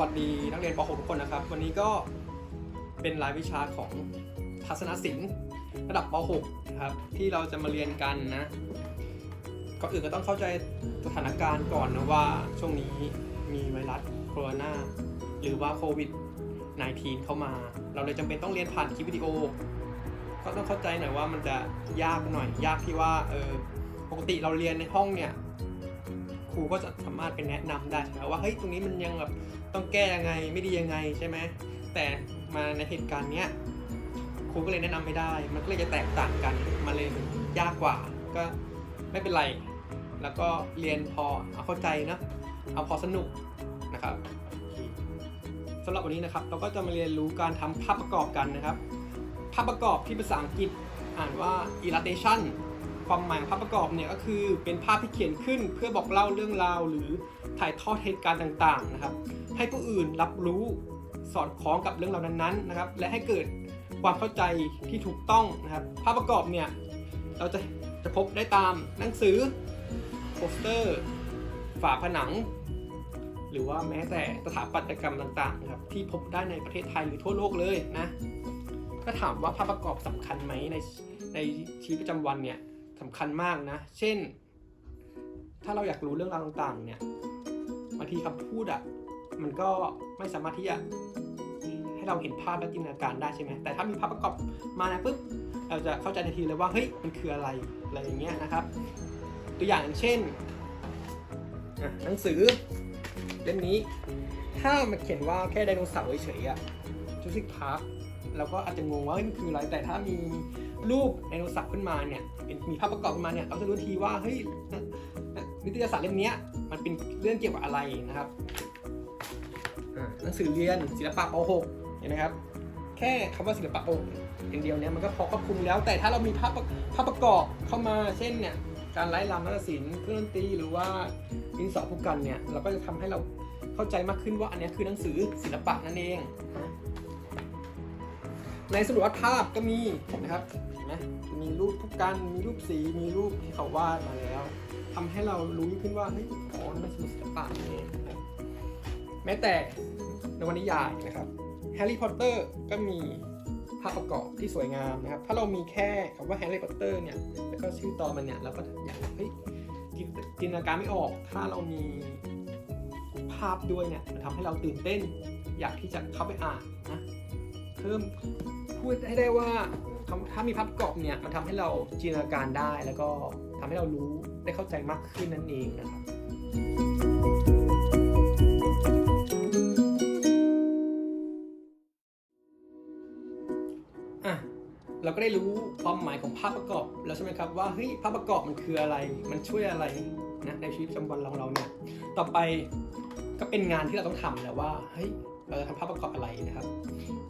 วัสดีนักเรียนป .6 ทุกคนนะครับ วันนี้ก็เป็นรายวิชาของทัศนศิลป์ระดับป .6 นะครับที่เราจะมาเรียนกันนะก่อนอื่นก็ต้องเข้าใจสถานการณ์ก่อนนะว่าช่วงนี้มีไวรัสโคโรนาหรือว่าโควิด -19 เข้ามา เราเลยจำเป็นต้องเรียนผ่านคลิปวิดีโอ ก็ต้องเข้าใจหน่อยว่ามันจะยากหน่อยยากที่ว่าเออปกติเราเรียนในห้องเนี่ย ครูก็จะสามารถเป็นแนะนำได้นะว่าเฮ้ยตรงนี้มันยังแบบต้องแก้ยังไงไม่ดียังไงใช่ไหมแต่มาในเหตุการณ์เนี้ยครูก็เลยแนะนำไม่ได้ มันก็เลยจะแตกต่างกันมาเลยยากกว่าก็ไม่เป็นไร แล้วก็เรียนพอเอาเข้าใจเนะเอาพอสนุกนะครับสำหรับวันนี้นะครับ เราก็จะมาเรียนรู้การทำภาพประกอบกันนะครับ ภาพประกอบที่ภาษาอังกฤษอ่านว่า illustration ความหมายของภาพประกอบเนี่ยก็คือเป็นภาพที่เขียนขึ้นเพื่อบอกเล่าเรื่องราว หรือถ่ายทอดเหตุการณ์ต่างๆนะครับ ให้ผู้อื่นรับรู้สอดคล้องกับเรื่องราวนั้นๆนะครับ และให้เกิดความเข้าใจที่ถูกต้องนะครับ ภาพประกอบเนี่ยเราจะจะพบได้ตามหนังสือโปสเตอร์ ฝาผนัง หรือว่าแม้แต่สถาปัตยกรรมต่างๆนะครับที่พบได้ในประเทศไทยหรือทั่วโลกเลยนะถ้าถามว่าภาพประกอบสำคัญไหมในในชีวิตประจำวันเนี่ย สำคัญมากนะ เช่น ถ้าเราอยากรู้เรื่องราวต่างๆ เนี่ยบางทีคำพูดอะ่ะมันก็ไม่สามารถที่จะให้เราเห็นภาพและจินตนาการได้ใช่ไหมแต่ถ้ามีภาพประกอบมานะปุ๊บเราจะเข้าใจทันทีเลยว่าเฮ้ยมันคืออะไรอะไรอย่างเงี้ยนะครับ ตัวอย่างเช่นหนังสือเล่มนี้ ถ้ามันเขียนว่าแค่ไดโนเสาร์เฉยๆอะ จูสิกพาร์คเราก็อาจจะงงว่าเฮ้ยมันคืออะไร แต่ถ้ามีรูปไดโนเสาร์ขึ้นมาเนี่ยมีภาพประกอบขึ้นมาเนี่ยเราจะรู้ทีว่าเฮ้ยนิตยสารเล่มนี้มันเป็นเรื่องเกี่ยวกับอะไรนะครับหนังสือเรียนศิลปะป .6 เห็นไหมครับ แค่คำว่าศิลปะป .6 อย่างเดียวเนี่ยมันก็พอครอบคลุมแล้ว แต่ถ้าเรามีภาพภาพประกอบเข้ามาเช่นเนี่ยการไล่ลำนักศิลป์เครื่องดนตรีหรือว่าดินสอผู้กันเนี่ยเราก็จะทำให้เราเข้าใจมากขึ้นว่าอันนี้คือหนังสือศิลปะนั่นเอง ในสมุดวาดภาพก็มีนะครับเห็นไหมมีรูปผู้กันมีรูปสีมีรูปที่เขาวาดมาแล้วทำให้เรารู้ยิ่งขึ้นว่าเฮ้ยอ๋อนี่มันสมุดศิลปะนี่เองแม้แต่นวนิยายนะครับแฮร์รี่พอตเตอร์ก็มีภาพประกอบที่สวยงามนะครับ ถ้าเรามีแค่คำว่าแฮร์รี่พอตเตอร์เนี่ย แล้วก็ชื่อตอนมันเนี่ย เราก็อยากเฮ้ยจินตนาการไม่ออก ถ้าเรามีภาพด้วยเนี่ยมันทำให้เราตื่นเต้น อยากที่จะเข้าไปอ่านนะ พิ่มพูดให้ได้ว่าถ้ามีภาพประกอบเนี่ยมันทำให้เราจินตนาการได้ แล้วก็ทำให้เรารู้ได้เข้าใจมากขึ้นนั่นเองนะครับอะเราก็ได้รู้ความหมายของภาพประกอบแล้วใช่ไหมครับว่าเฮ้ยภาพประกอบมันคืออะไร มันช่วยอะไรนะในชีวิตประจำวันของเราเนี่ยต่อไปก็เป็นงานที่เราต้องทำแหล้วว่าเฮ้ย เราจะทำภาพประกอบอะไรนะครับ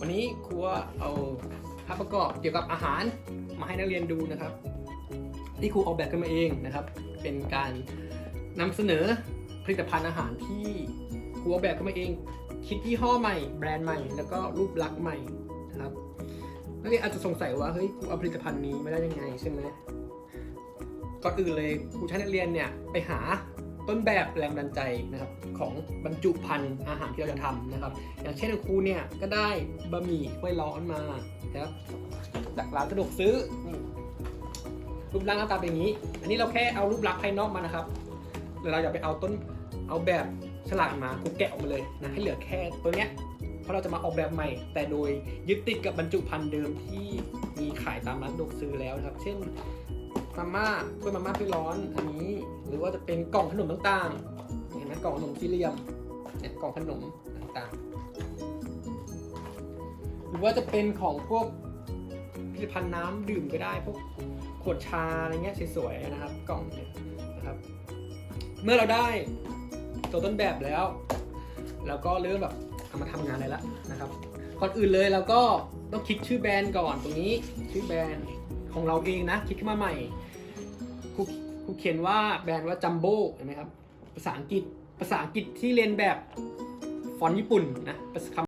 วันนี้ครูว่าเอาภาพประกอบเกี่ยวกับอาหารมาให้นักเรียนดูนะครับ ที่ครูออกแบบขึ้นมาเองนะครับ เป็นการนำเสนอผลิตภัณฑ์อาหารที่ครูออกแบบขึ้นมาเอง คิดยี่ห้อใหม่ แบรนด์ใหม่ แล้วก็รูปลักษณ์ใหม่นะครับนักเรียนอาจจะสงสัยว่าเฮ้ยครูเอาผลิตภัณฑ์นี้มาได้ยังไงใช่ไหมก่อนอื่นเลยครูใช้นักเรียนเนี่ยไปหา ต้นแบบแรงบันใจนะครับของบรรจุภัณฑ์อาหารที่เราจะทำนะครับ อย่างเช่นครูเนี่ยก็ได้บะหมี่ถ้วยร้อนมานะครับจากร้านสะดวกซื้อรูปร่างหน้าตาเป็นอย่างนี้ อันนี้เราแค่เอารูปลักษณ์ภายนอกมานะครับแล้วเราอย่าไปเอาต้นเอาแบบฉลากมาครูแกะออกมาเลยนะให้เหลือแค่ตัวเนี้ยเพราะเราจะมาออกแบบใหม่ แต่โดยยึดติดกับบรรจุภัณฑ์เดิมที่มีขายตามร้านสะดวกซื้อแล้วนะครับ เช่น มาม่าถ้วยมาม่าถ้วยร้อนอันนี้ หรือว่าจะเป็นกล่องขนมต่างๆ เห็นไหมกล่องขนมสี่เหลี่ยมเนี่ยกล่องขนมต่างๆ หรือว่าจะเป็นของพวกผลิตภัณฑ์น้ำดื่มก็ได้พวกขวดชาอะไรเงี้ยสวยๆนะครับ กล่องเนี่ยนะครับ เมื่อเราได้ตัวต้นแบบแล้วแล้วก็เริ่มแบบเอามาทำงานเลยละนะครับก่อนอื่นเลยเราก็ต้องคิดชื่อแบรนด์ก่อนตรงนี้ชื่อแบรนด์ ของเราเองนะ คิดขึ้นมาใหม่ครูครูเขียนว่าแบรนด์ว่าจัมโบ้เห็นไหมครับ ภาษาอังกฤษ ภาษาอังกฤษที่เรียนแบบฟอนต์ญี่ปุ่นนะภาษาคำ